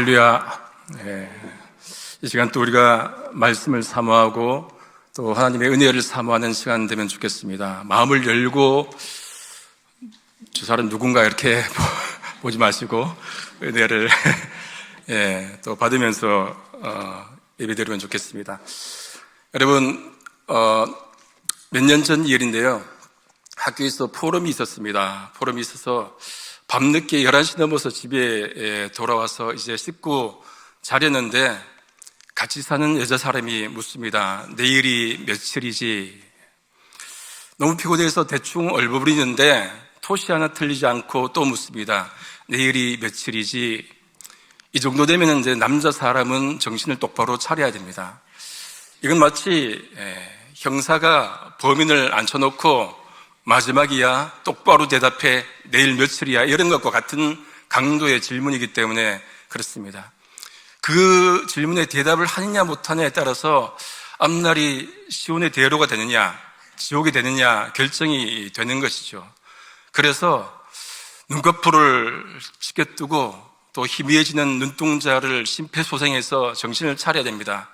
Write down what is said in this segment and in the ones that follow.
할렐루야. 예. 이 시간 또 우리가 말씀을 사모하고 또 하나님의 은혜를 사모하는 시간 되면 좋겠습니다. 마음을 열고 저 사람 누군가 이렇게 보지 마시고 은혜를 예, 또 받으면서 어, 예배드리면 좋겠습니다. 여러분 어, 몇 년 전 일인데요. 학교에서 포럼이 있었습니다. 포럼이 있어서 밤늦게 11시 넘어서 집에 예, 돌아와서 이제 씻고 자려는데 같이 사는 여자 사람이 묻습니다. 내일이 며칠이지? 너무 피곤해서 대충 얼버무리는데 토시 하나 틀리지 않고 또 묻습니다. 내일이 며칠이지? 이 정도 되면 이제 남자 사람은 정신을 똑바로 차려야 됩니다. 이건 마치 예, 형사가 범인을 앉혀놓고 마지막이야 똑바로 대답해 내일 며칠이야 이런 것과 같은 강도의 질문이기 때문에 그렇습니다. 그 질문에 대답을 하느냐 못하느냐에 따라서 앞날이 시온의 대로가 되느냐 지옥이 되느냐 결정이 되는 것이죠. 그래서 눈꺼풀을 치켜뜨고 또 희미해지는 눈동자를 심폐소생해서 정신을 차려야 됩니다.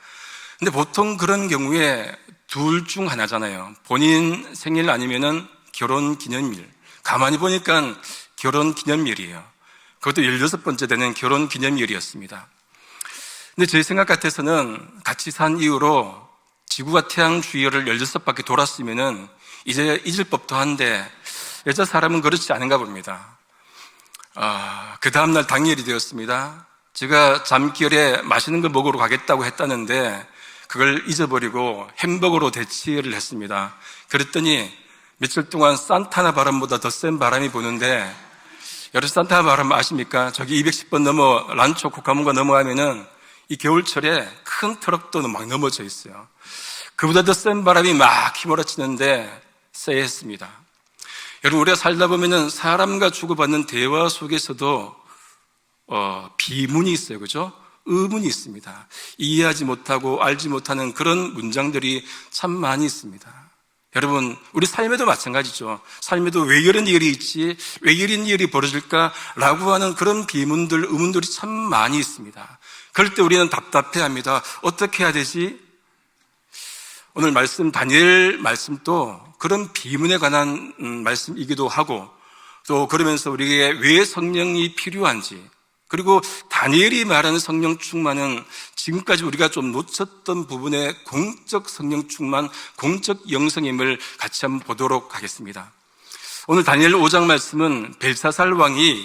근데 보통 그런 경우에 둘 중 하나잖아요. 본인 생일 아니면은 결혼 기념일. 가만히 보니까 결혼 기념일이에요. 그것도 16번째 되는 결혼 기념일이었습니다. 근데 제 생각 같아서는 같이 산 이후로 지구가 태양 주위를 16바퀴 돌았으면은 이제 잊을 법도 한데 여자 사람은 그렇지 않은가 봅니다. 아, 그 다음날 당일이 되었습니다. 제가 잠결에 맛있는 걸 먹으러 가겠다고 했다는데 그걸 잊어버리고 햄버거로 대치를 했습니다. 그랬더니 며칠 동안 산타나 바람보다 더 센 바람이 부는데 여러분 산타나 바람 아십니까? 저기 210번 넘어 란초 코카문가 넘어가면은 이 겨울철에 큰 트럭도 막 넘어져 있어요. 그보다 더 센 바람이 막 휘몰아치는데 쎄했습니다. 여러분 우리가 살다 보면은 사람과 주고받는 대화 속에서도 어, 비문이 있어요, 그죠? 의문이 있습니다. 이해하지 못하고 알지 못하는 그런 문장들이 참 많이 있습니다. 여러분, 우리 삶에도 마찬가지죠. 삶에도 왜 이런 일이 있지? 왜 이런 일이 벌어질까? 라고 하는 그런 비문들, 의문들이 참 많이 있습니다. 그럴 때 우리는 답답해 합니다. 어떻게 해야 되지? 오늘 말씀, 다니엘 말씀도 그런 비문에 관한 음, 말씀이기도 하고 또 그러면서 우리에게 왜 성령이 필요한지 그리고 다니엘이 말하는 성령 충만은 지금까지 우리가 좀 놓쳤던 부분의 공적 성령 충만, 공적 영성임을 같이 한번 보도록 하겠습니다. 오늘 다니엘 5장 말씀은 벨사살 왕이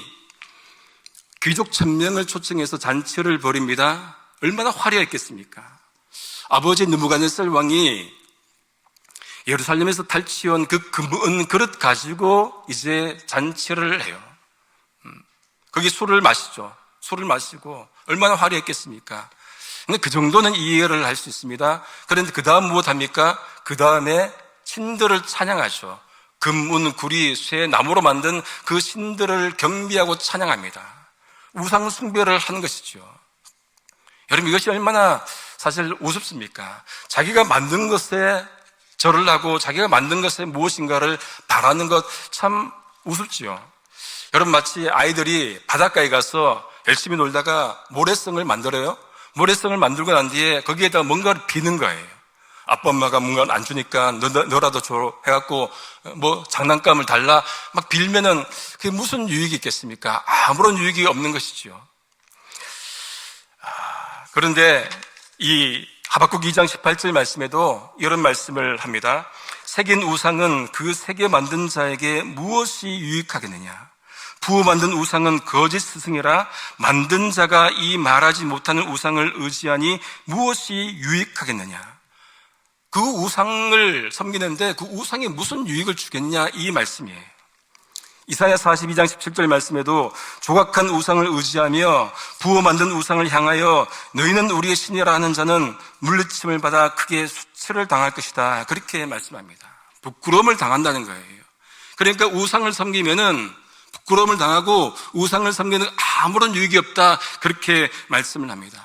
귀족 천명을 초청해서 잔치를 벌입니다. 얼마나 화려했겠습니까? 아버지 느부갓네살 왕이 예루살렘에서 탈취한 그 금은 그릇 가지고 이제 잔치를 해요. 거기 술을 마시죠. 술을 마시고 얼마나 화려했겠습니까? 근데 그 정도는 이해를 할 수 있습니다. 그런데 그 다음 무엇 합니까? 그 다음에 신들을 찬양하죠. 금은 구리, 쇠, 나무로 만든 그 신들을 경비하고 찬양합니다. 우상 숭배를 하는 것이죠. 여러분 이것이 얼마나 사실 우습습니까? 자기가 만든 것에 절을 하고 자기가 만든 것에 무엇인가를 바라는 것 참 우습지요. 여러분 마치 아이들이 바닷가에 가서 열심히 놀다가 모래성을 만들어요. 모래성을 만들고 난 뒤에 거기에다 뭔가를 비는 거예요. 아빠 엄마가 뭔가 안 주니까 너, 너라도 줘 해갖고 뭐 장난감을 달라 막 빌면은 그게 무슨 유익이 있겠습니까? 아무런 유익이 없는 것이지요. 아, 그런데 이 하박국 2장 18절 말씀에도 이런 말씀을 합니다. 새긴 우상은 그 새겨 만든 자에게 무엇이 유익하겠느냐? 부어 만든 우상은 거짓 스승이라 만든 자가 이 말하지 못하는 우상을 의지하니 무엇이 유익하겠느냐? 그 우상을 섬기는데 그 우상이 무슨 유익을 주겠냐? 이 말씀이에요. 이사야 42장 17절 말씀에도 조각한 우상을 의지하며 부어 만든 우상을 향하여 너희는 우리의 신이라 하는 자는 물리침을 받아 크게 수치를 당할 것이다. 그렇게 말씀합니다. 부끄러움을 당한다는 거예요. 그러니까 우상을 섬기면은 부끄러움을 당하고 우상을 섬기는 아무런 유익이 없다. 그렇게 말씀을 합니다.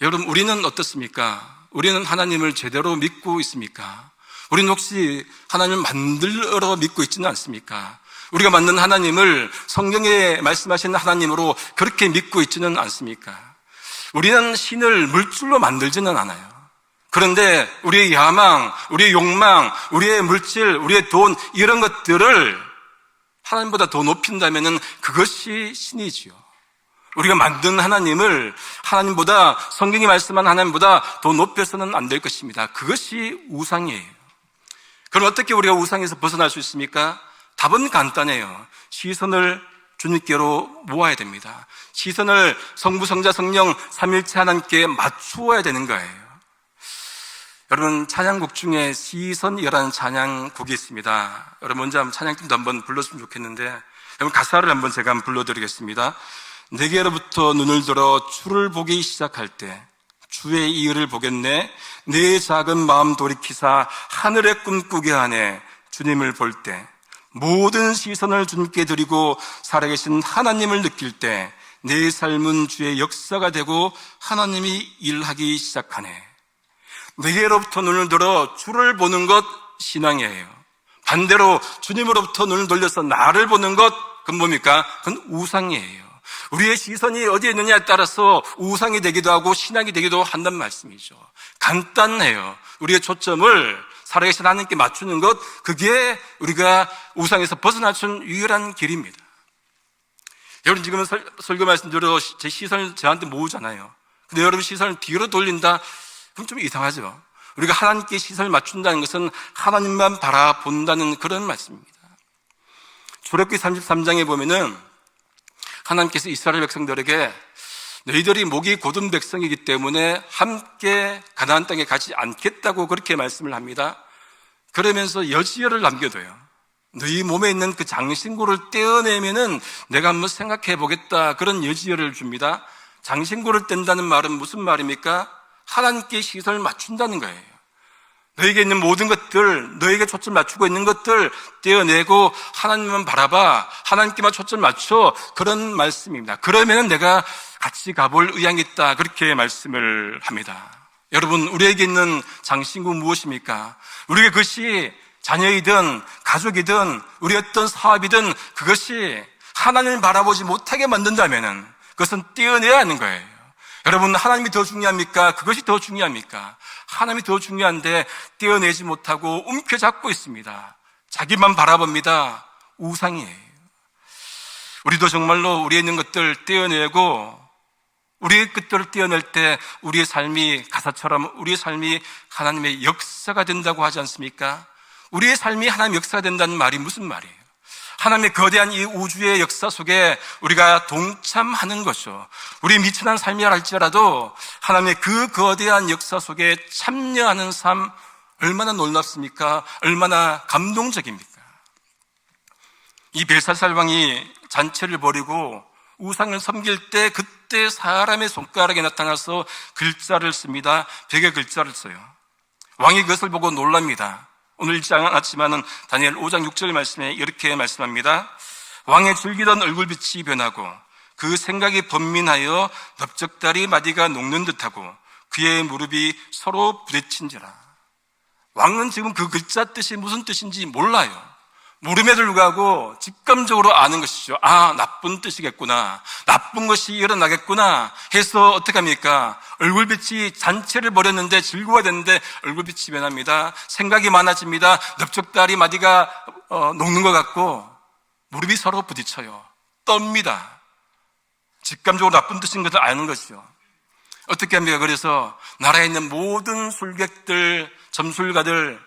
여러분, 우리는 어떻습니까? 우리는 하나님을 제대로 믿고 있습니까? 우리는 혹시 하나님을 만들어 믿고 있지는 않습니까? 우리가 만든 하나님을 성경에 말씀하신 하나님으로 그렇게 믿고 있지는 않습니까? 우리는 신을 물질로 만들지는 않아요. 그런데 우리의 야망, 우리의 욕망, 우리의 물질, 우리의 돈, 이런 것들을 하나님보다 더 높인다면 그것이 신이지요. 우리가 만든 하나님을 하나님보다 성경이 말씀한 하나님보다 더 높여서는 안 될 것입니다. 그것이 우상이에요. 그럼 어떻게 우리가 우상에서 벗어날 수 있습니까? 답은 간단해요. 시선을 주님께로 모아야 됩니다. 시선을 성부, 성자, 성령, 삼일체 하나님께 맞추어야 되는 거예요. 여러분 찬양곡 중에 시선이라는 찬양곡이 있습니다. 여러분 먼저 한번 찬양팀도 한번 불렀으면 좋겠는데 여러분 가사를 한번 제가 한번 불러드리겠습니다. 내게로부터 눈을 들어 주를 보기 시작할 때 주의 이의를 보겠네 내 작은 마음 돌이키사 하늘의 꿈꾸게 하네 주님을 볼 때 모든 시선을 주님께 드리고 살아계신 하나님을 느낄 때 내 삶은 주의 역사가 되고 하나님이 일하기 시작하네 내게로부터 눈을 들어 주를 보는 것 신앙이에요. 반대로 주님으로부터 눈을 돌려서 나를 보는 것 그건 뭡니까? 그건 우상이에요. 우리의 시선이 어디에 있느냐에 따라서 우상이 되기도 하고 신앙이 되기도 한다는 말씀이죠. 간단해요. 우리의 초점을 살아계신 하나님께 맞추는 것, 그게 우리가 우상에서 벗어날 수 있는 유일한 길입니다. 여러분 지금 설, 설교 말씀 들어 제 시선을 저한테 모으잖아요. 근데 여러분 시선을 뒤로 돌린다? 그럼 좀 이상하죠. 우리가 하나님께 시선을 맞춘다는 것은 하나님만 바라본다는 그런 말씀입니다. 출애굽기 33장에 보면은 하나님께서 이스라엘 백성들에게 너희들이 목이 곧은 백성이기 때문에 함께 가나안 땅에 가지 않겠다고 그렇게 말씀을 합니다. 그러면서 여지혈을 남겨둬요. 너희 몸에 있는 그 장신구를 떼어내면은 내가 한번 생각해 보겠다. 그런 여지혈을 줍니다. 장신구를 뗀다는 말은 무슨 말입니까? 하나님께 시선을 맞춘다는 거예요. 너에게 있는 모든 것들, 너에게 초점 맞추고 있는 것들 떼어내고 하나님만 바라봐. 하나님께만 초점 맞춰. 그런 말씀입니다. 그러면 내가 같이 가볼 의향이 있다. 그렇게 말씀을 합니다. 여러분, 우리에게 있는 장신구 무엇입니까? 우리에게 그것이 자녀이든 가족이든 우리 어떤 사업이든 그것이 하나님을 바라보지 못하게 만든다면 그것은 떼어내야 하는 거예요. 여러분, 하나님이 더 중요합니까? 그것이 더 중요합니까? 하나님이 더 중요한데 떼어내지 못하고 움켜잡고 있습니다. 자기만 바라봅니다. 우상이에요. 우리도 정말로 우리에 있는 것들 떼어내고 우리의 것들을 떼어낼 때 우리의 삶이 가사처럼 우리의 삶이 하나님의 역사가 된다고 하지 않습니까? 우리의 삶이 하나님의 역사가 된다는 말이 무슨 말이에요? 하나님의 거대한 이 우주의 역사 속에 우리가 동참하는 것이죠. 우리 미천한 삶이라 할지라도 하나님의 그 거대한 역사 속에 참여하는 삶 얼마나 놀랍습니까? 얼마나 감동적입니까? 이 벨사살 왕이 잔치를 벌이고 우상을 섬길 때 그때 사람의 손가락에 나타나서 글자를 씁니다. 벽에 글자를 써요. 왕이 그것을 보고 놀랍니다. 오늘 읽지 않았지만은 다니엘 5장 6절 말씀에 이렇게 말씀합니다. 왕의 즐기던 얼굴빛이 변하고 그 생각이 번민하여 넓적다리 마디가 녹는 듯하고 그의 무릎이 서로 부딪힌지라. 왕은 지금 그 글자 뜻이 무슨 뜻인지 몰라요. 모름에도 불구하고 직감적으로 아는 것이죠. 아, 나쁜 뜻이겠구나. 나쁜 것이 일어나겠구나. 해서 어떻게 합니까? 얼굴빛이 잔체를 버렸는데 즐거워야 되는데 얼굴빛이 변합니다. 생각이 많아집니다. 넓적다리 마디가 어, 녹는 것 같고 무릎이 서로 부딪혀요. 떱니다. 직감적으로 나쁜 뜻인 것을 아는 것이죠. 어떻게 합니까? 그래서 나라에 있는 모든 술객들, 점술가들,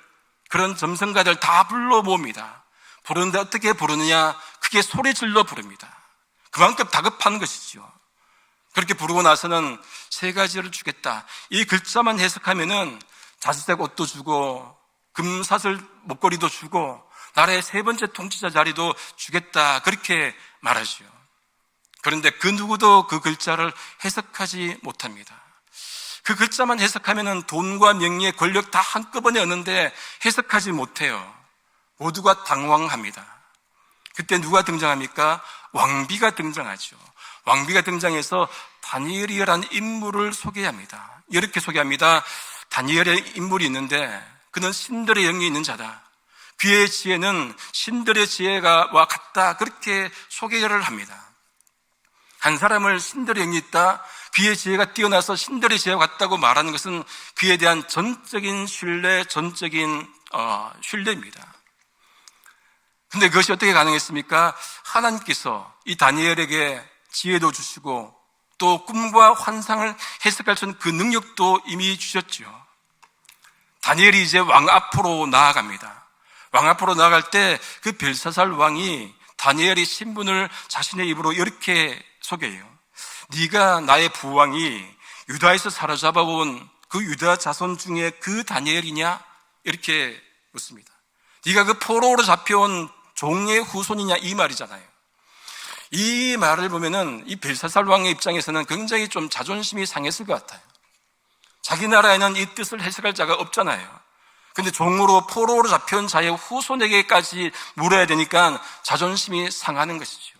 그런 점성가들 다 불러 모읍니다. 부르는데 어떻게 부르느냐? 크게 소리 질러 부릅니다. 그만큼 다급한 것이죠. 그렇게 부르고 나서는 세 가지를 주겠다. 이 글자만 해석하면은 자수색 옷도 주고 금사슬 목걸이도 주고 나라의 세 번째 통치자 자리도 주겠다. 그렇게 말하지요. 그런데 그 누구도 그 글자를 해석하지 못합니다. 그 글자만 해석하면은 돈과 명예, 권력 다 한꺼번에 얻는데 해석하지 못해요. 모두가 당황합니다. 그때 누가 등장합니까? 왕비가 등장하죠. 왕비가 등장해서 다니엘이라는 인물을 소개합니다. 이렇게 소개합니다. 다니엘의 인물이 있는데 그는 신들의 영이 있는 자다. 그의 지혜는 신들의 지혜가와 같다. 그렇게 소개를 합니다. 한 사람을 신들의 영이 있다. 그의 지혜가 뛰어나서 신들의 지혜와 같다고 말하는 것은 그에 대한 전적인 신뢰, 전적인 어, 신뢰입니다. 근데 그것이 어떻게 가능했습니까? 하나님께서 이 다니엘에게 지혜도 주시고 또 꿈과 환상을 해석할 수 있는 그 능력도 이미 주셨죠. 다니엘이 이제 왕 앞으로 나아갑니다. 왕 앞으로 나아갈 때 그 벨사살 왕이 다니엘의 신분을 자신의 입으로 이렇게 소개해요. 네가 나의 부왕이 유다에서 사로잡아온 그 유다 자손 중에 그 다니엘이냐? 이렇게 묻습니다. 네가 그 포로로 잡혀온 종의 후손이냐? 이 말이잖아요. 이 말을 보면은 이 벨사살 왕의 입장에서는 굉장히 좀 자존심이 상했을 것 같아요. 자기 나라에는 이 뜻을 해석할 자가 없잖아요. 근데 종으로 포로로 잡혀온 자의 후손에게까지 물어야 되니까 자존심이 상하는 것이죠.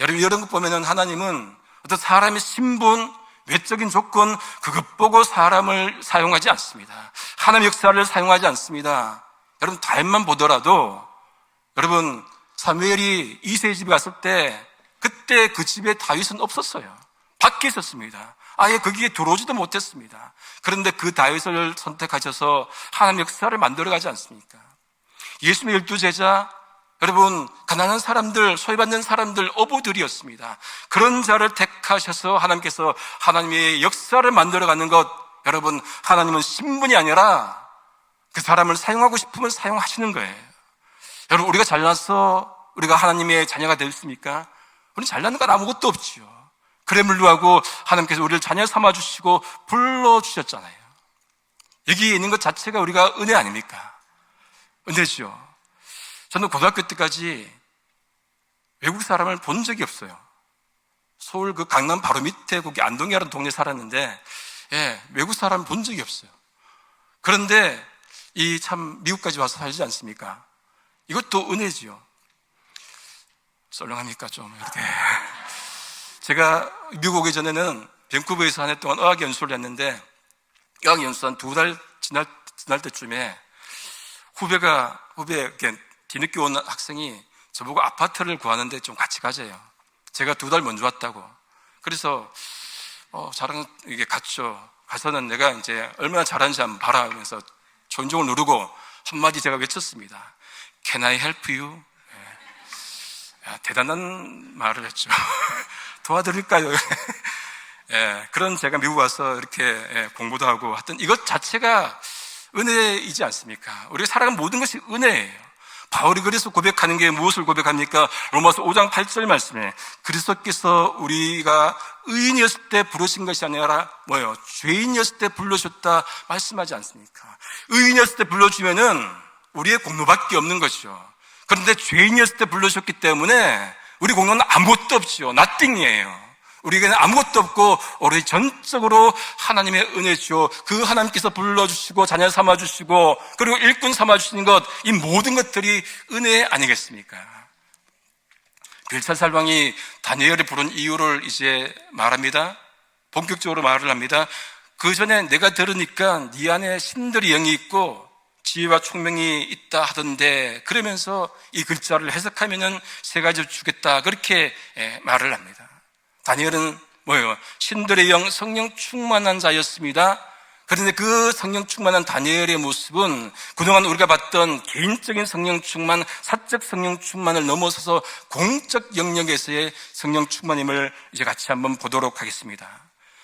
여러분, 이런 것 보면은 하나님은 어떤 사람의 신분, 외적인 조건, 그것 보고 사람을 사용하지 않습니다. 하나님 역사를 사용하지 않습니다. 여러분, 다윗만 보더라도, 여러분, 사무엘이 이세 집에 갔을 때, 그때 그 집에 다윗은 없었어요. 밖에 있었습니다. 아예 거기에 들어오지도 못했습니다. 그런데 그 다윗을 선택하셔서 하나님 역사를 만들어가지 않습니까? 예수님의 열두 제자, 여러분, 가난한 사람들, 소외받는 사람들, 어부들이었습니다. 그런 자를 택하셔서 하나님께서 하나님의 역사를 만들어가는 것, 여러분, 하나님은 신분이 아니라 그 사람을 사용하고 싶으면 사용하시는 거예요. 여러분, 우리가 잘나서 우리가 하나님의 자녀가 되었습니까? 우리 잘나는 건 아무것도 없지요. 그래 물루하고 하나님께서 우리를 자녀 삼아 주시고 불러 주셨잖아요. 여기 있는 것 자체가 우리가 은혜 아닙니까? 은혜죠. 저는 고등학교 때까지 외국 사람을 본 적이 없어요. 서울 그 강남 바로 밑에 거기 안동이라는 동네 살았는데, 예, 외국 사람 본 적이 없어요. 그런데 이 참 미국까지 와서 살지 않습니까? 이것도 은혜지요. 썰렁합니까? 좀 이렇게. 제가 미국 오기 전에는 밴쿠버에서 한 해 동안 어학 연수를 했는데 어학 연수 한 두 달 지날, 지날 때쯤에 후배가 후배 뒤늦게 온 학생이 저보고 아파트를 구하는데 좀 같이 가재요. 제가 두 달 먼저 왔다고. 그래서 어, 자랑 이게 갔죠. 가서는 내가 이제 얼마나 잘하는지 한번 봐라 하면서 존중을 누르고 한마디 제가 외쳤습니다. Can I help you? 예. 야, 대단한 말을 했죠. 도와드릴까요? 예, 그런 제가 미국 와서 이렇게 예, 공부도 하고 하여튼 이것 자체가 은혜이지 않습니까? 우리가 살아가는 모든 것이 은혜예요. 바울이 그래서 고백하는 게 무엇을 고백합니까? 로마서 5장 8절 말씀에 그리스도께서 우리가 의인이었을 때 부르신 것이 아니라 뭐예요? 죄인이었을 때 불러주셨다 말씀하지 않습니까? 의인이었을 때 불러주면은 우리의 공로밖에 없는 것이죠. 그런데 죄인이었을 때 불러주셨기 때문에 우리 공로는 아무것도 없지요. 나띵이에요. 우리에게는 아무것도 없고 우리 전적으로 하나님의 은혜죠. 그 하나님께서 불러주시고 자녀 삼아주시고 그리고 일꾼 삼아주시는 것 이 모든 것들이 은혜 아니겠습니까? 빌사살 왕이 다니엘을 부른 이유를 이제 말합니다. 본격적으로 말을 합니다. 그 전에 내가 들으니까 네 안에 신들이 영이 있고 지혜와 총명이 있다 하던데 그러면서 이 글자를 해석하면은 세 가지 주겠다 그렇게 예, 말을 합니다. 다니엘은 뭐예요? 신들의 영 성령 충만한 자였습니다. 그런데 그 성령 충만한 다니엘의 모습은 그동안 우리가 봤던 개인적인 성령 충만, 사적 성령 충만을 넘어서서 공적 영역에서의 성령 충만임을 이제 같이 한번 보도록 하겠습니다.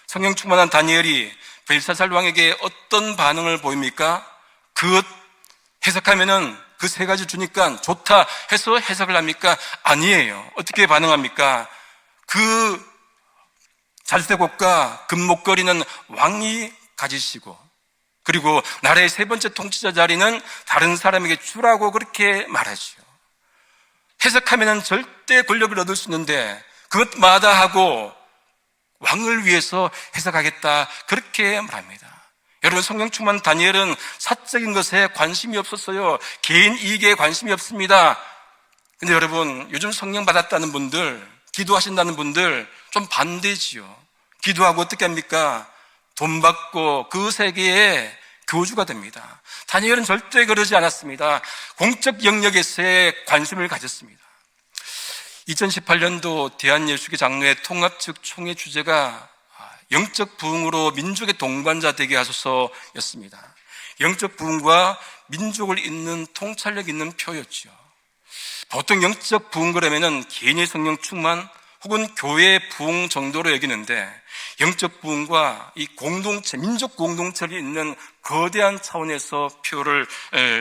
성령 충만한 다니엘이 벨사살 왕에게 어떤 반응을 보입니까? 그것 해석하면은 그 세 가지 주니까 좋다 해서 해석을 합니까? 아니에요. 어떻게 반응합니까? 그 잘세곡과 금목걸이는 왕이 가지시고 그리고 나라의 세 번째 통치자 자리는 다른 사람에게 주라고 그렇게 말하지요. 해석하면은 절대 권력을 얻을 수 있는데 그것마다 하고 왕을 위해서 해석하겠다 그렇게 말합니다. 여러분 성령 충만 다니엘은 사적인 것에 관심이 없었어요. 개인 이익에 관심이 없습니다. 근데 여러분 요즘 성령 받았다는 분들, 기도하신다는 분들 좀 반대지요. 기도하고 어떻게 합니까? 돈 받고 그 세계에 교주가 됩니다. 다니엘은 절대 그러지 않았습니다. 공적 영역에서의 관심을 가졌습니다. 2018년도 대한예수교 장로회 통합 측 총회 주제가 영적 부흥으로 민족의 동반자 되게 하소서였습니다. 영적 부흥과 민족을 잇는 통찰력 있는 표였죠. 보통 영적 부흥 그러면은 개인의 성령 충만 혹은 교회 부흥 정도로 여기는데 영적 부흥과 이 공동체, 민족 공동체를 잇는 거대한 차원에서 표를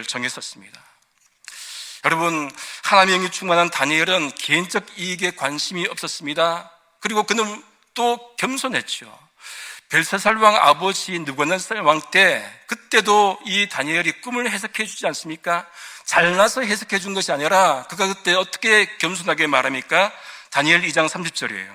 정했었습니다. 여러분, 하나님의 영이 충만한 다니엘은 개인적 이익에 관심이 없었습니다. 그리고 그는 또 겸손했죠. 벨사살 왕 아버지 느고나살 왕 때 그때도 이 다니엘이 꿈을 해석해 주지 않습니까? 잘나서 해석해 준 것이 아니라 그가 그때 어떻게 겸손하게 말합니까? 다니엘 2장 30절이에요.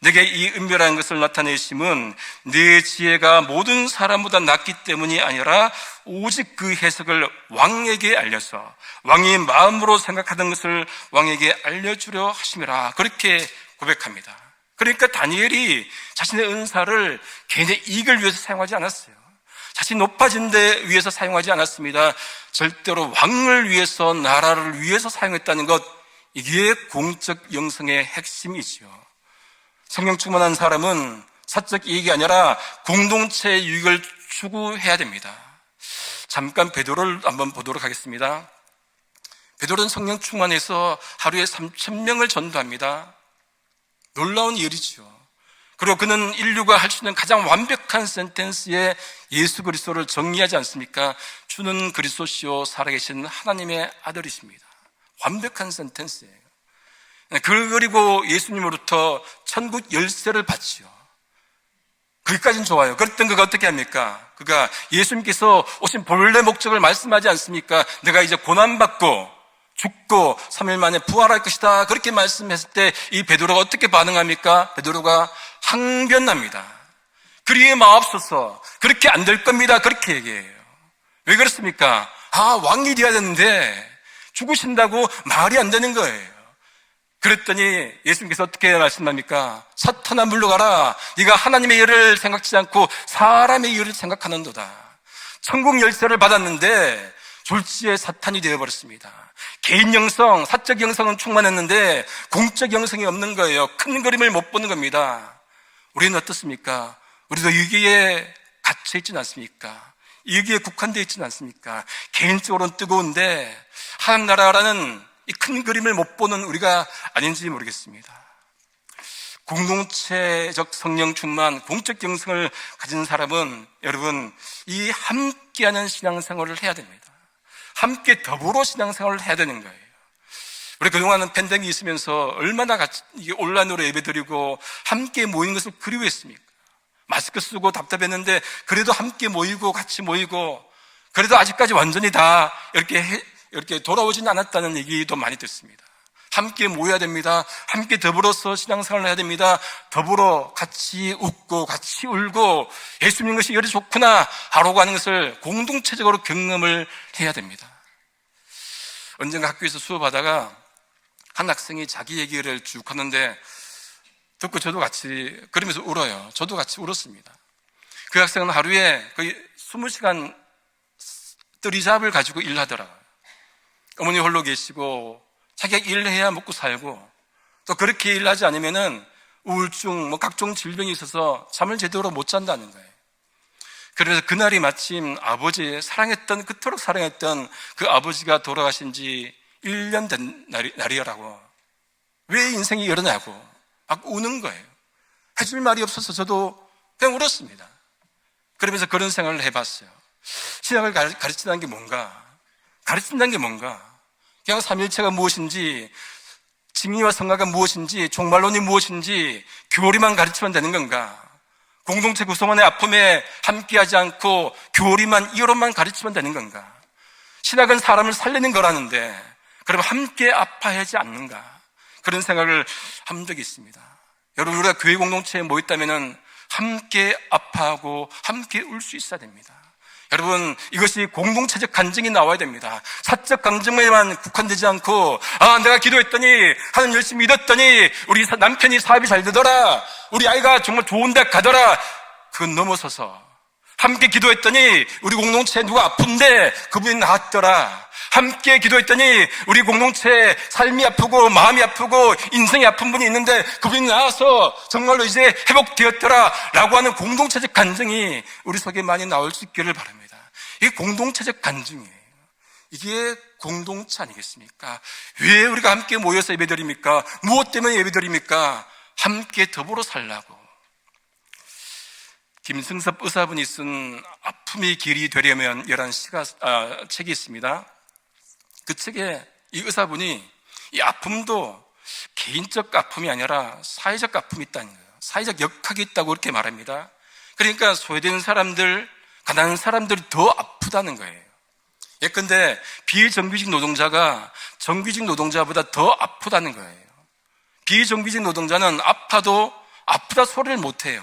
내게 이 은별한 것을 나타내심은 내 지혜가 모든 사람보다 낫기 때문이 아니라 오직 그 해석을 왕에게 알려서 왕이 마음으로 생각하던 것을 왕에게 알려주려 하심이라 그렇게 고백합니다. 그러니까 다니엘이 자신의 은사를 개인의 이익을 위해서 사용하지 않았어요. 자신 높아진 데 위해서 사용하지 않았습니다. 절대로 왕을 위해서, 나라를 위해서 사용했다는 것, 이게 공적 영성의 핵심이지요. 성령 충만한 사람은 사적 이익이 아니라 공동체의 유익을 추구해야 됩니다. 잠깐 베드로를 한번 보도록 하겠습니다. 베드로는 성령 충만해서 하루에 3천 명을 전도합니다. 놀라운 일이죠. 그리고 그는 인류가 할 수 있는 가장 완벽한 센텐스에 예수 그리스도를 정리하지 않습니까? 주는 그리스도시요 살아계신 하나님의 아들이십니다. 완벽한 센텐스예요. 그리고 예수님으로부터 천국 열쇠를 받지요. 거기까지는 좋아요. 그랬던 그가 어떻게 합니까? 그가 예수님께서 오신 본래 목적을 말씀하지 않습니까? 내가 이제 고난받고 죽고 3일 만에 부활할 것이다. 그렇게 말씀했을 때 이 베드로가 어떻게 반응합니까? 베드로가 항변합니다. 그리에 마옵소서. 그렇게 안 될 겁니다. 그렇게 얘기해요. 왜 그렇습니까? 아, 왕이 돼야 되는데 죽으신다고 말이 안 되는 거예요. 그랬더니 예수님께서 어떻게 말씀합니까? 사탄아 물러가라. 네가 하나님의 일을 생각지 않고 사람의 일을 생각하는도다. 천국 열쇠를 받았는데 졸지에 사탄이 되어버렸습니다. 개인 영성, 사적 영성은 충만했는데 공적 영성이 없는 거예요. 큰 그림을 못 보는 겁니다. 우리는 어떻습니까? 우리도 여기에 갇혀 있지는 않습니까? 여기에 국한되어 있지는 않습니까? 개인적으로는 뜨거운데 하나님 나라라는 이 큰 그림을 못 보는 우리가 아닌지 모르겠습니다. 공동체적 성령 충만, 공적 영성을 가진 사람은 여러분 이 함께하는 신앙생활을 해야 됩니다. 함께 더불어 신앙생활을 해야 되는 거예요. 우리 그동안은 팬데믹이 있으면서 얼마나 같이 온라인으로 예배드리고 함께 모이는 것을 그리워했습니까? 마스크 쓰고 답답했는데 그래도 함께 모이고 같이 모이고 그래도 아직까지 완전히 다 이렇게 이렇게 돌아오지는 않았다는 얘기도 많이 듣습니다. 함께 모여야 됩니다. 함께 더불어서 신앙생활을 해야 됩니다. 더불어 같이 웃고 같이 울고 예수님 것이 이리 좋구나 하라고 하는 것을 공동체적으로 경험을 해야 됩니다. 언젠가 학교에서 수업하다가 한 학생이 자기 얘기를 쭉 하는데 듣고 저도 같이 그러면서 울어요. 저도 같이 울었습니다. 그 학생은 하루에 거의 20시간 뜨리잡을 가지고 일하더라고요. 어머니 홀로 계시고 자기가 일해야 먹고 살고 또 그렇게 일하지 않으면은 우울증, 뭐 각종 질병이 있어서 잠을 제대로 못 잔다는 거예요. 그래서 그날이 마침 아버지 사랑했던 그토록 사랑했던 그 아버지가 돌아가신 지 1년 된 날이, 날이라고. 왜 인생이 이러냐고. 막 우는 거예요. 해줄 말이 없어서 저도 그냥 울었습니다. 그러면서 그런 생각을 해봤어요. 신앙을 가르치는 게 뭔가? 가르친다는 게 뭔가? 그냥 삼일체가 무엇인지, 징리와 성가가 무엇인지, 종말론이 무엇인지, 교리만 가르치면 되는 건가? 공동체 구성원의 아픔에 함께하지 않고 교리만, 이론만 가르치면 되는 건가? 신학은 사람을 살리는 거라는데, 그럼 함께 아파하지 않는가? 그런 생각을 한 적이 있습니다. 여러분, 우리가 교회 공동체에 모였다면 함께 아파하고 함께 울 수 있어야 됩니다. 여러분, 이것이 공동체적 간증이 나와야 됩니다. 사적 감정에만 국한되지 않고, 아, 내가 기도했더니, 하나님 열심히 믿었더니, 우리 남편이 사업이 잘 되더라. 우리 아이가 정말 좋은 데 가더라. 그건 넘어서서, 함께 기도했더니 우리 공동체 누가 아픈데 그분이 나았더라. 함께 기도했더니 우리 공동체 삶이 아프고 마음이 아프고 인생이 아픈 분이 있는데 그분이 나와서 정말로 이제 회복되었더라. 라고 하는 공동체적 간증이 우리 속에 많이 나올 수 있기를 바랍니다. 이게 공동체적 간증이에요. 이게 공동체 아니겠습니까? 왜 우리가 함께 모여서 예배드립니까? 무엇 때문에 예배드립니까? 함께 더불어 살라고. 김승섭 의사분이 쓴 아픔이 길이 되려면 이라는 시가, 아, 책이 있습니다. 그 책에 이 의사분이 이 아픔도 개인적 아픔이 아니라 사회적 아픔이 있다는 거예요. 사회적 역학이 있다고 그렇게 말합니다. 그러니까 소외된 사람들, 가난한 사람들이 더 아프다는 거예요. 예컨대 비정규직 노동자가 정규직 노동자보다 더 아프다는 거예요. 비정규직 노동자는 아파도 아프다 소리를 못 해요.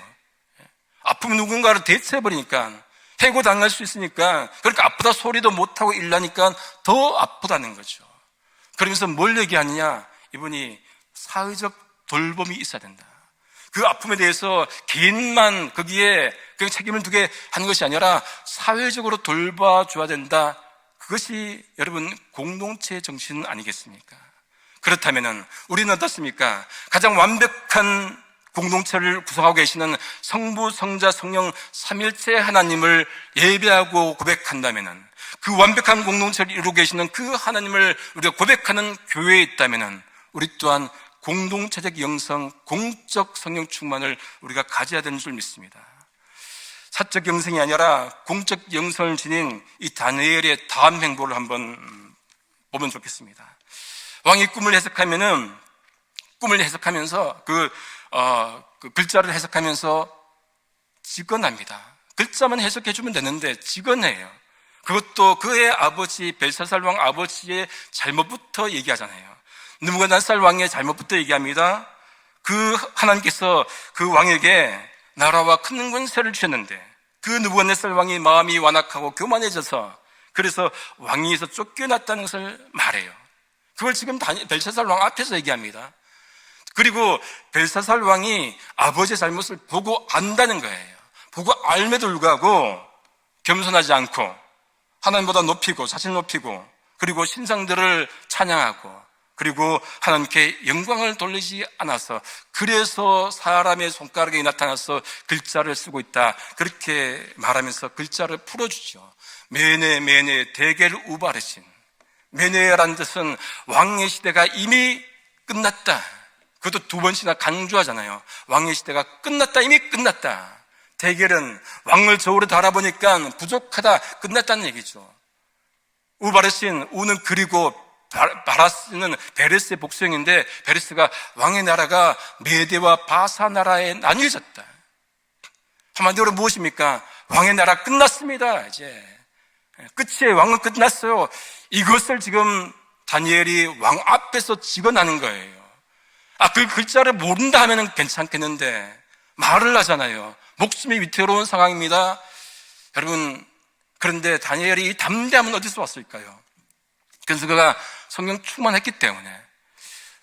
아프면 누군가를 대체해버리니까 해고당할 수 있으니까 그러니까 아프다 소리도 못하고 일하니까 더 아프다는 거죠. 그러면서 뭘 얘기하느냐? 이분이 사회적 돌봄이 있어야 된다. 그 아픔에 대해서 개인만 거기에 그 책임을 두게 하는 것이 아니라 사회적으로 돌봐줘야 된다. 그것이 여러분 공동체 정신 아니겠습니까? 그렇다면은 우리는 어떻습니까? 가장 완벽한 공동체를 구성하고 계시는 성부, 성자, 성령 삼일체 하나님을 예배하고 고백한다면은 그 완벽한 공동체를 이루고 계시는 그 하나님을 우리가 고백하는 교회에 있다면은 우리 또한 공동체적 영성, 공적 성령 충만을 우리가 가져야 되는 줄 믿습니다. 사적 영성이 아니라 공적 영성을 지닌 이 다니엘의 다음 행보를 한번 보면 좋겠습니다. 왕이 꿈을 해석하면은 꿈을 해석하면서 그, 어, 그 글자를 해석하면서 직언합니다. 글자만 해석해 주면 되는데 직언해요. 그것도 그의 아버지 벨사살 왕 아버지의 잘못부터 얘기하잖아요. 느부갓네살 왕의 잘못부터 얘기합니다. 그 하나님께서 그 왕에게 나라와 큰 권세를 주셨는데 그 느부갓네살 왕이 마음이 완악하고 교만해져서 그래서 왕위에서 쫓겨났다는 것을 말해요. 그걸 지금 벨사살 왕 앞에서 얘기합니다. 그리고 벨사살 왕이 아버지의 잘못을 보고 안다는 거예요. 보고 알매도 불구하고 겸손하지 않고 하나님보다 높이고 자신 높이고 그리고 신상들을 찬양하고 그리고 하나님께 영광을 돌리지 않아서 그래서 사람의 손가락에 나타나서 글자를 쓰고 있다. 그렇게 말하면서 글자를 풀어주죠. 메네 메네 대개를 우바르신 메네라는 뜻은 왕의 시대가 이미 끝났다. 그것도 두 번씩이나 강조하잖아요. 왕의 시대가 끝났다. 이미 끝났다. 대결은 왕을 저울에 달아보니까 부족하다. 끝났다는 얘기죠. 우바르신 우는 그리고 바라스는 베레스의 복수형인데 베레스가 왕의 나라가 메대와 바사 나라에 나뉘어졌다. 한마디로 무엇입니까? 왕의 나라 끝났습니다. 이제 끝이에요. 왕은 끝났어요. 이것을 지금 다니엘이 왕 앞에서 직언하는 거예요. 아, 그 글자를 모른다 하면 괜찮겠는데 말을 하잖아요. 목숨이 위태로운 상황입니다. 여러분, 그런데 다니엘이 이 담대함은 어디서 왔을까요? 그래서 그가 성령 충만했기 때문에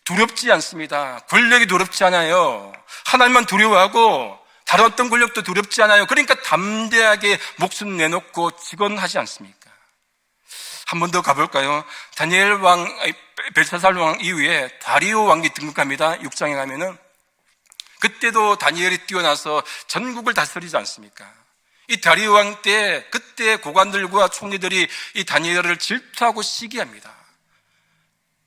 두렵지 않습니다. 권력이 두렵지 않아요. 하나님만 두려워하고 다른 어떤 권력도 두렵지 않아요. 그러니까 담대하게 목숨 내놓고 직언하지 않습니까? 한 번 더 가볼까요? 다니엘 왕, 벨사살 왕 이후에 다리오 왕이 등극합니다. 6장에 가면은 그때도 다니엘이 뛰어나서 전국을 다스리지 않습니까? 이 다리오 왕 때 그때 고관들과 총리들이 이 다니엘을 질투하고 시기합니다.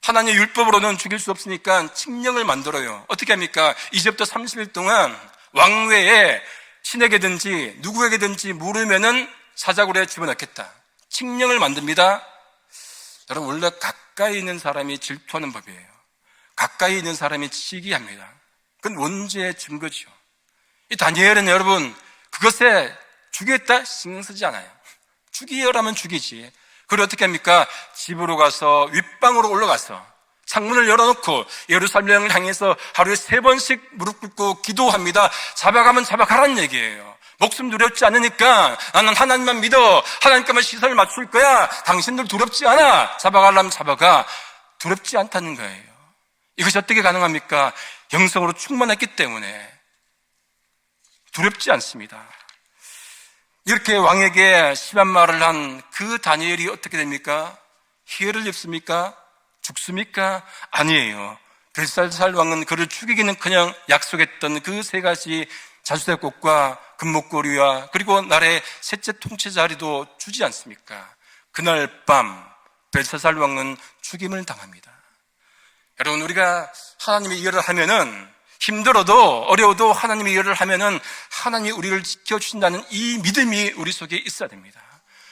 하나님의 율법으로는 죽일 수 없으니까 칙령을 만들어요. 어떻게 합니까? 이제부터 30일 동안 왕 외에 신에게든지 누구에게든지 물으면은 사자굴에 집어넣겠다. 칙령을 만듭니다. 여러분 원래 가까이 있는 사람이 질투하는 법이에요. 가까이 있는 사람이 시기합니다. 그건 원죄의 증거죠. 이 다니엘은 여러분 그것에 죽였다 신경 쓰지 않아요. 죽이려면 죽이지. 그리고 어떻게 합니까? 집으로 가서 윗방으로 올라가서 창문을 열어놓고 예루살렘을 향해서 하루에 세 번씩 무릎 꿇고 기도합니다. 잡아가면 잡아가라는 얘기예요. 목숨 두렵지 않으니까 나는 하나님만 믿어. 하나님께만 시선을 맞출 거야. 당신들 두렵지 않아. 잡아가려면 잡아가. 두렵지 않다는 거예요. 이것이 어떻게 가능합니까? 영성으로 충만했기 때문에 두렵지 않습니다. 이렇게 왕에게 심한 말을 한 그 다니엘이 어떻게 됩니까? 희열을 입습니까? 죽습니까? 아니에요. 벨살살 왕은 그를 죽이기는 그냥 약속했던 그 세 가지 자수대꽃과 금목걸이와 그리고 나라의 셋째 통치 자리도 주지 않습니까? 그날 밤 벨사살 왕은 죽임을 당합니다. 여러분 우리가 하나님의 일을 하면은 힘들어도 어려워도 하나님의 일을 하면은 하나님이 우리를 지켜 주신다는 이 믿음이 우리 속에 있어야 됩니다.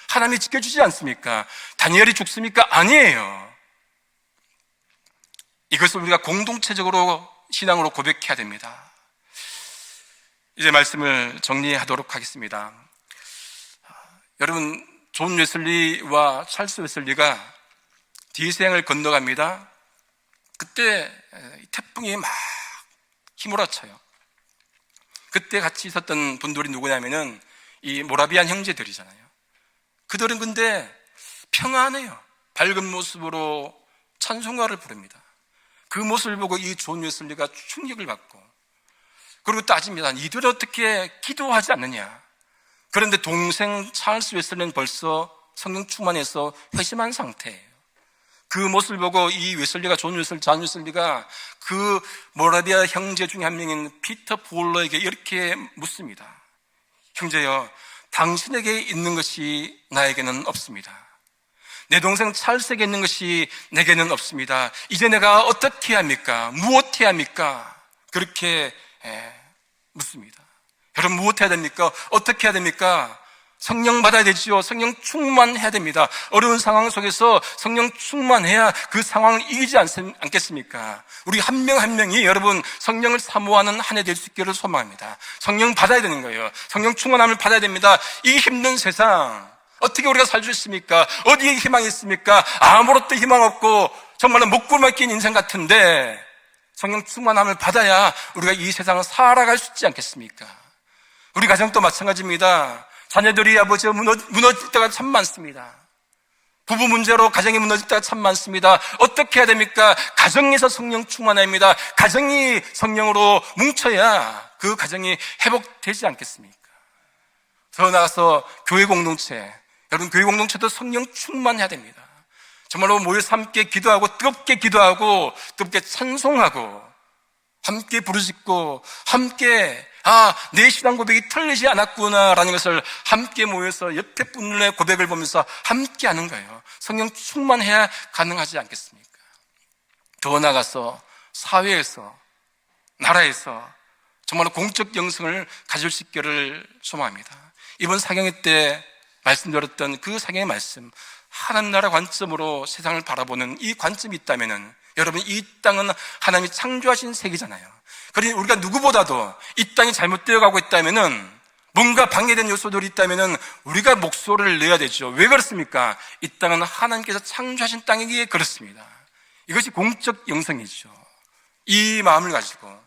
하나님이 지켜 주지 않습니까? 다니엘이 죽습니까? 아니에요. 이것을 우리가 공동체적으로 신앙으로 고백해야 됩니다. 이제 말씀을 정리하도록 하겠습니다. 여러분, 존 웨슬리와 찰스 웨슬리가 디생을 건너갑니다. 그때 태풍이 막 휘몰아쳐요. 그때 같이 있었던 분들이 누구냐면은 이 모라비안 형제들이잖아요. 그들은 근데 평안해요. 밝은 모습으로 찬송가를 부릅니다. 그 모습을 보고 이 존 웨슬리가 충격을 받고 그리고 따집니다. 이들은 어떻게 기도하지 않느냐? 그런데 동생 찰스 웨슬리는 벌써 성령 충만해서 회심한 상태예요. 그 모습을 보고 이 웨슬리가 존 웨슬리, 잔 웨슬리가 그 모라비아 형제 중에 한 명인 피터 볼러에게 이렇게 묻습니다. 형제여, 당신에게 있는 것이 나에게는 없습니다. 내 동생 찰스에게 있는 것이 내게는 없습니다. 이제 내가 어떻게 합니까? 무엇 해야 합니까? 그렇게 에, 묻습니다. 여러분 무엇 해야 됩니까? 어떻게 해야 됩니까? 성령 받아야 되지요. 성령 충만해야 됩니다. 어려운 상황 속에서 성령 충만해야 그 상황을 이기지 않겠습니까? 우리 한명한 명이 여러분 성령을 사모하는 한 해 될 수 있기를 소망합니다. 성령 받아야 되는 거예요. 성령 충만함을 받아야 됩니다. 이 힘든 세상 어떻게 우리가 살 수 있습니까? 어디에 희망이 있습니까? 아무것도 희망 없고 정말로 목구멍 낀 인생 같은데 성령 충만함을 받아야 우리가 이 세상을 살아갈 수 있지 않겠습니까? 우리 가정도 마찬가지입니다. 자녀들이 아버지가 무너 질 때가 참 많습니다. 부부 문제로 가정이 무너질 때가 참 많습니다. 어떻게 해야 됩니까? 가정에서 성령 충만합니다. 가정이 성령으로 뭉쳐야 그 가정이 회복되지 않겠습니까? 더 나아가서 교회 공동체, 여러분 교회 공동체도 성령 충만해야 됩니다. 정말로 모여서 함께 기도하고 뜨겁게 기도하고 뜨겁게 찬송하고 함께 부르짖고 함께 아, 내 신앙 고백이 틀리지 않았구나라는 것을 함께 모여서 옆에 분의 고백을 보면서 함께 하는 거예요. 성령 충만해야 가능하지 않겠습니까? 더 나가서 사회에서 나라에서 정말로 공적 영성을 가질 수 있기를 소망합니다. 이번 사경회 때 말씀드렸던 그 사경의 말씀 하나님 나라 관점으로 세상을 바라보는 이 관점이 있다면은 여러분 이 땅은 하나님이 창조하신 세계잖아요. 그러니 우리가 누구보다도 이 땅이 잘못되어 가고 있다면은 뭔가 방해된 요소들이 있다면은 우리가 목소리를 내야 되죠. 왜 그렇습니까? 이 땅은 하나님께서 창조하신 땅이기에 그렇습니다. 이것이 공적 영성이죠. 이 마음을 가지고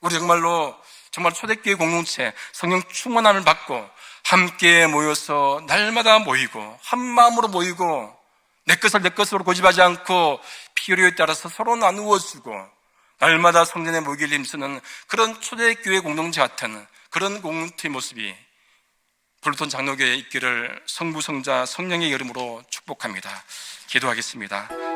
우리 정말로 정말 초대교회 공동체 성령 충만함을 받고 함께 모여서 날마다 모이고 한 마음으로 모이고 내 것을 내 것으로 고집하지 않고 필요에 따라서 서로 나누어 주고 날마다 성전에 모기를 힘쓰는 그런 초대교회 공동체 같은 그런 공동체 모습이 블루톤 장로교회에 있기를 성부 성자 성령의 이름으로 축복합니다. 기도하겠습니다.